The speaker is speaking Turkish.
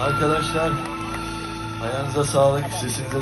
Arkadaşlar ayağınıza sağlık, sesinize